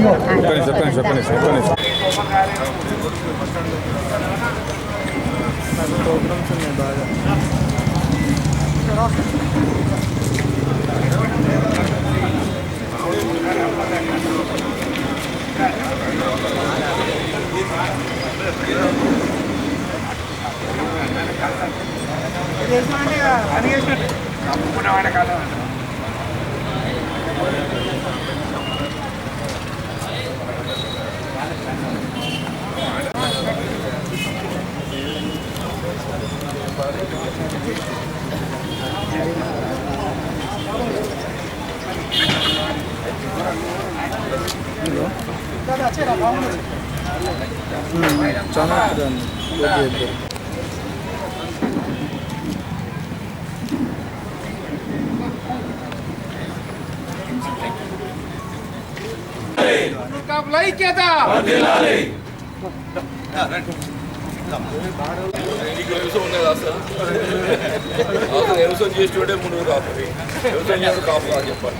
చెప్పండి చెప్పండి చెప్పండి చెప్పండి. ప్రోగ్రామ్స్ ఉన్నాయి బాగా. ఐక్యత వ్యవసాయం ఉన్నది ముందు కాపు వ్యవసాయం చేసి కాపు అని చెప్పాలి.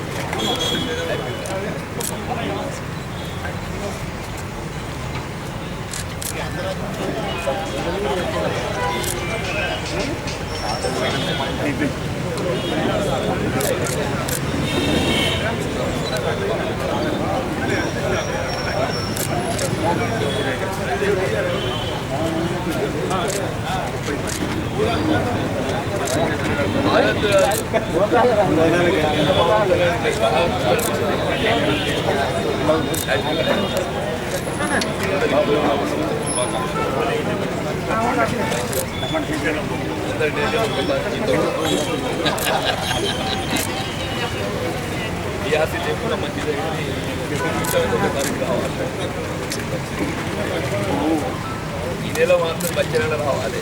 ఆస్తి లేకుండా మంచిదే కానీ జీవితానికి ఒక దానికి రావాలి ఈ నెల మాత్రం వచ్చే నెల రావాలి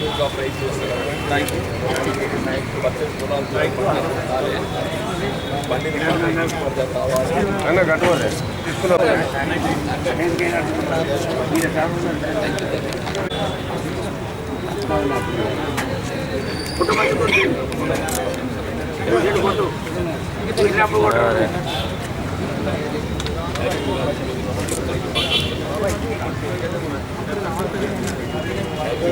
నేను ఫోటో ఇంకా ప్రైస్ చేస్తారు పచ్చడి గుణాలు బండి I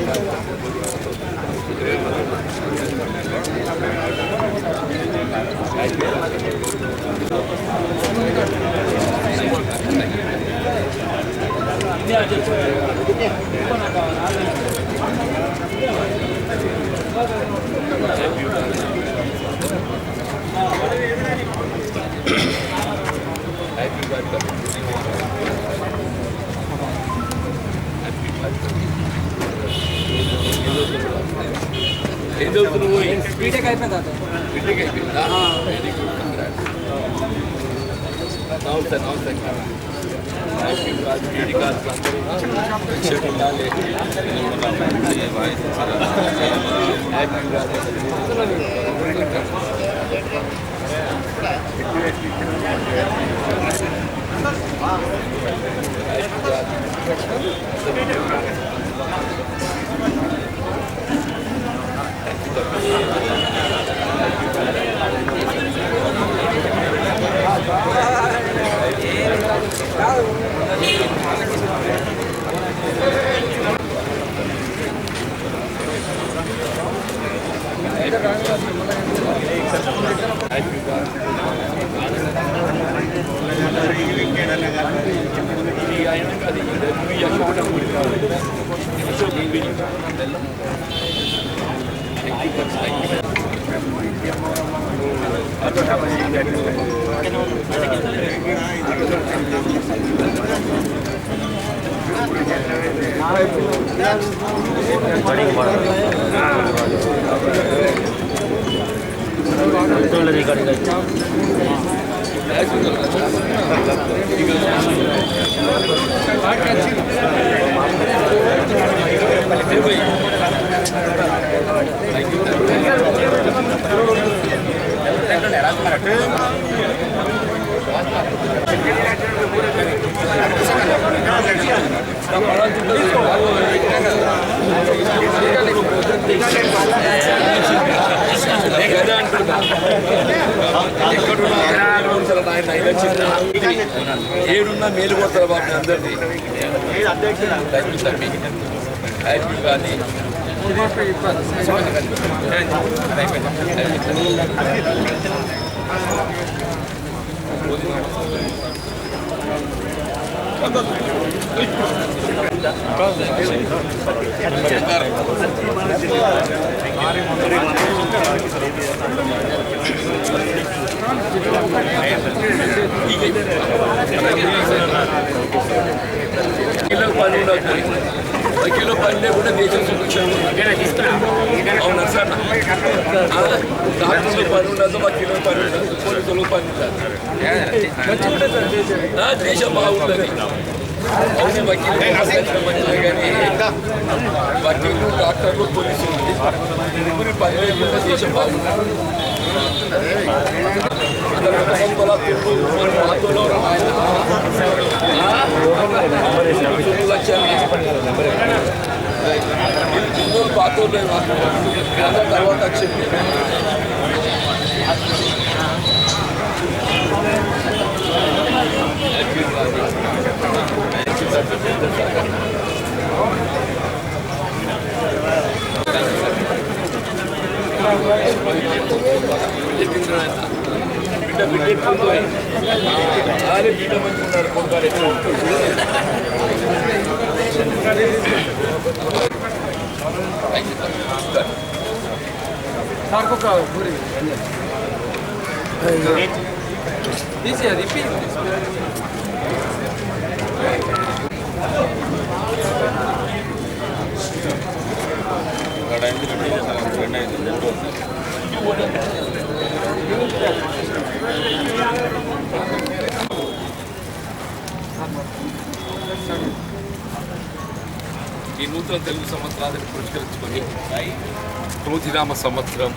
feel like ఏం చదువుతున్నావు బీటెక్ అయిపోయింది ఇంటికి అయిపోయిందా వెరీ గుడ్ కంగ్రాట్స్ నమస్తే నమస్తే హ్యాపీ రాజకీయ కార్యక్రమం అందరూ ఉండాలి ఏడున్నా మేలు కొడతారు బాబు అందరినీ కానీ కిలో పని ఉండదు కిలో పని లేకుండా దేశం చూపించాము. డాక్టర్లు పని ఉండదు ఒక కిలో పని ఉండదు పోలీసులు పని ఉండదు ఆ, దేశం బాగుంటుంది అవును వకీలు మంచిదే కానీ వకీలు డాక్టర్లు పోలీసులు ముగ్గురి పని లేకుండా దేశం బాగుంటుంది మాతోలో ఆయన హిందువులు పాతోళ్ళు అందరి తర్వాత వచ్చింది బిడ్డ ఆరే బిడ్డ ఉన్నారు కొడుకారు ரெண்டாயிரத்தி ரெண்டு ఈ నూతన తెలుగు సంవత్సరాన్ని పురస్కరించుకొని క్రోధినామ సంవత్సరం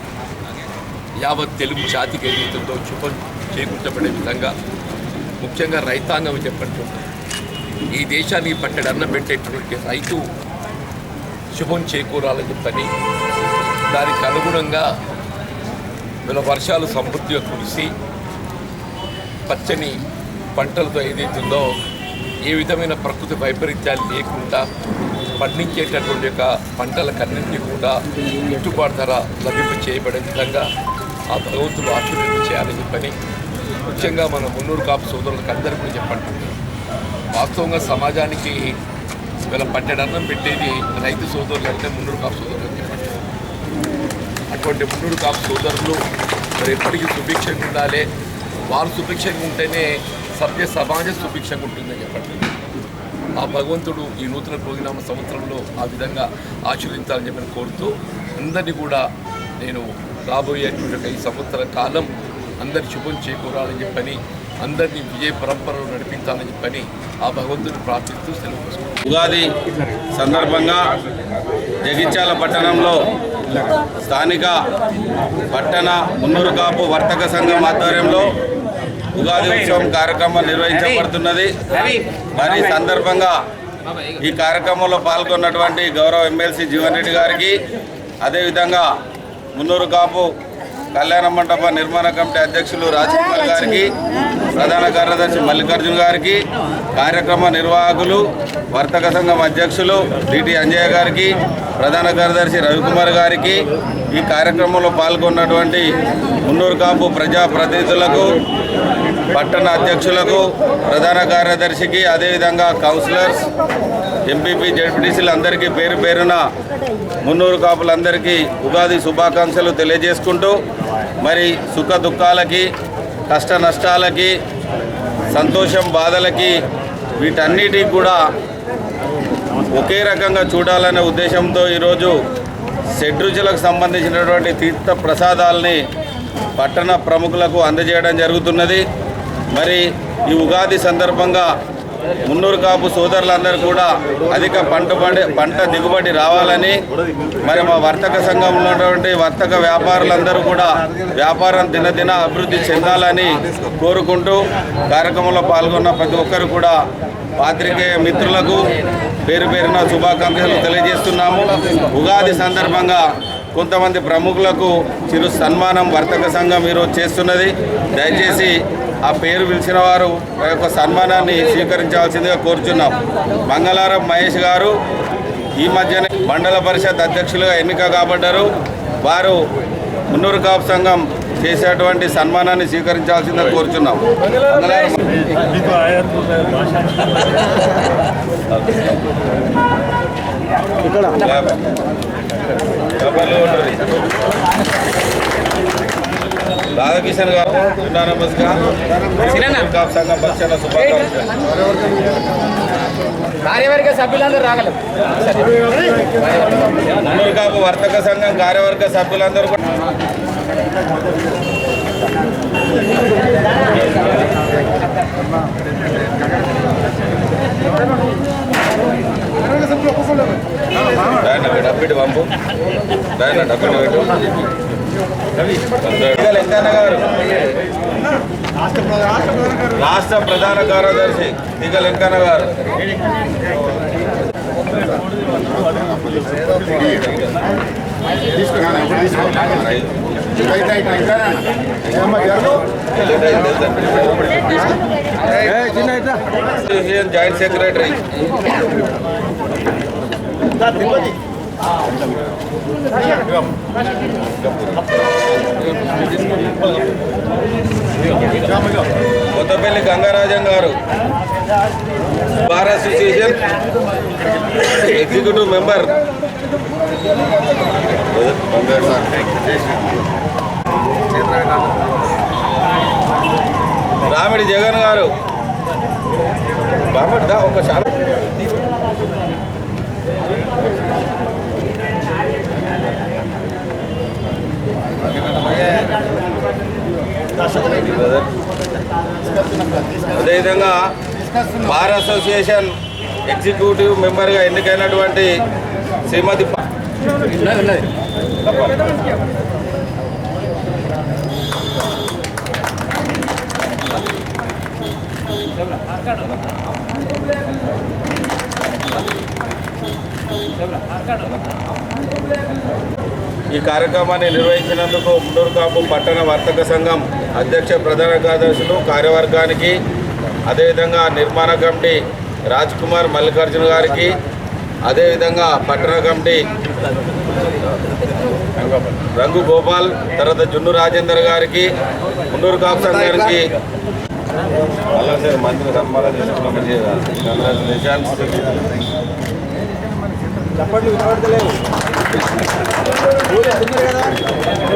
యావత్ తెలుగు జాతికి ఎదుగుతుందో శుభం చేకూర్చబడే విధంగా ముఖ్యంగా రైతాంగం చెప్పండి. ఈ దేశానికి పట్టడి అన్నం పెట్టేటువంటి రైతు శుభం చేకూరాలని చెప్పని దానికి అనుగుణంగా వీళ్ళ వర్షాలు సమృద్ధిగా కురిసి పచ్చని పంటలతో ఏదైతుందో ఏ విధమైన ప్రకృతి వైపరీత్యాలు లేకుండా పండించేటటువంటి యొక్క పంటలకన్నింటినీ కూడా గిట్టుబాటు ధర లభింపు చేయబడే విధంగా ఆ భగవంతుడు ఆశీర్వదింప చేయాలని చెప్పని ముఖ్యంగా మన మున్నూరు కాపు సోదరులకు అందరికీ కూడా చెప్పండి. వాస్తవంగా సమాజానికి వీళ్ళ పట్టెడన్నం పెట్టేది రైతు సోదరులు అంటే మున్నూరు కాపు సోదరులు అని చెప్పండి. అటువంటి మున్నూరు కాపు సోదరులు మరి ఎప్పటికీ సుభిక్షంగా ఉండాలి. వారు సుభిక్షంగా ఉంటేనే సభ్య సమాజం సుభిక్షంగా ఉంటుందని చెప్పండి. ఆ భగవంతుడు ఈ నూతన ప్రోగ్రామ సంవత్సరంలో ఆ విధంగా ఆచరించాలని చెప్పని కోరుతూ అందరినీ కూడా నేను రాబోయేటువంటి ఈ సంవత్సర కాలం అందరి శుభం చేకూరాలని చెప్పని అందరినీ విజయ పరంపరలో నడిపించాలని చెప్పని ఆ భగవంతుని ప్రార్థిస్తూ సెలవు ఉగాది సందర్భంగా జగిత్యాల పట్టణంలో స్థానిక పట్టణ మున్నూరు కాపు వర్తక సంఘం ఆధ్వర్యంలో ఉగాది ఉత్సవం కార్యక్రమం నిర్వహించబడుతున్నది. మరి సందర్భంగా ఈ కార్యక్రమంలో పాల్గొన్నటువంటి గౌరవ ఎమ్మెల్సీ జీవన్ రెడ్డి గారికి అదేవిధంగా మున్నూరు కాపు కళ్యాణ మండప నిర్మాణ కమిటీ అధ్యక్షులు రాజ్ కుమార్ గారికి ప్రధాన కార్యదర్శి మల్లికార్జున్ గారికి కార్యక్రమ నిర్వాహకులు వర్తక సంఘం అధ్యక్షులు డిటి అంజయ్య గారికి ప్రధాన కార్యదర్శి రవికుమార్ గారికి ఈ కార్యక్రమంలో పాల్గొన్నటువంటి మున్నూరు కాపు ప్రజాప్రతినిధులకు పట్టణ అధ్యక్షులకు ప్రధాన కార్యదర్శికి అదేవిధంగా కౌన్సిలర్స్ ఎంపీపీ జడ్పీటీసీలందరికీ పేరు పేరున మున్నూరు కాపులందరికీ ఉగాది శుభాకాంక్షలు తెలియజేసుకుంటూ మరి సుఖ దుఃఖాలకి కష్ట నష్టాలకి సంతోషం బాధలకి వీటన్నిటికి కూడా ఒకే రకంగా చూడాలనే ఉద్దేశంతో ఈరోజు షడ్రుచులకు సంబంధించినటువంటి తీర్థ ప్రసాదాలని పట్టణ ప్రముఖులకు అందజేయడం జరుగుతున్నది. మరి ఈ ఉగాది సందర్భంగా మున్నూరు కాపు సోదరులందరూ కూడా అధిక పంట పండి పంట దిగుబడి రావాలని మరి మా వర్తక సంఘంలో ఉన్నటువంటి వర్తక వ్యాపారులందరూ కూడా వ్యాపారం దినదిన అభివృద్ధి చెందాలని కోరుకుంటూ కార్యక్రమంలో పాల్గొన్న ప్రతి ఒక్కరు కూడా పాత్రికేయ మిత్రులకు పేరు పేరున శుభాకాంక్షలు తెలియజేస్తున్నాము. ఉగాది సందర్భంగా కొంతమంది ప్రముఖులకు చిరు సన్మానం వర్తక సంఘం ఈరోజు చేస్తున్నది. దయచేసి ఆ పేరు పిలిచిన వారు ఆ యొక్క సన్మానాన్ని స్వీకరించాల్సిందిగా కోరుచున్నాం. మంగళవారం మహేష్ గారు ఈ మధ్యనే మండల పరిషత్ అధ్యక్షులుగా ఎన్నిక కాబడ్డారు. వారు మున్నూరు కాపు సంఘం చేసేటువంటి సన్మానాన్ని స్వీకరించాల్సిందిగా కోరుచున్నాం. ఉండండి. రాధాకిషన్ గారు కాపు సంఘం పక్షాన శుభాకాంక్షలు. కార్యవర్గ సభ్యులందరూ రాగలరు. వర్తక సంఘం కార్యవర్గ సభ్యులందరూ కూడా డబ్బిటి పంపు. డబ్బిటి పెట్టు. ఇక లెక్కన్న గారు రాష్ట్ర ప్రధాన కార్యదర్శి దిగ లెక్కన్న గారు association joint secretary Kothapalli Gangarajan గారు. Bar association executive member Ramidi Jagan గారు. బామడ్దా ఒక చాలా అదేవిధంగా బార్ అసోసియేషన్ ఎగ్జిక్యూటివ్ మెంబర్గా ఎన్నికైనటువంటి శ్రీమతి ఈ కార్యక్రమాన్ని నిర్వహించినందుకు మున్నూరు కాపు పట్టణ వర్తక సంఘం అధ్యక్ష ప్రధాన కార్యదర్శులు కార్యవర్గానికి అదేవిధంగా నిర్మాణ కమిటీ రాజ్ కుమార్ మల్లికార్జున గారికి అదేవిధంగా పట్టణ కమిటీ రంగు గోపాల్ తర్వాత జున్ను రాజేందర్ గారికి మున్నూరు కాపు సంఘానికి అలా సార్ మంత్రి సన్మానం చేసుకున్నాం. కంగ్రాచులేషన్స్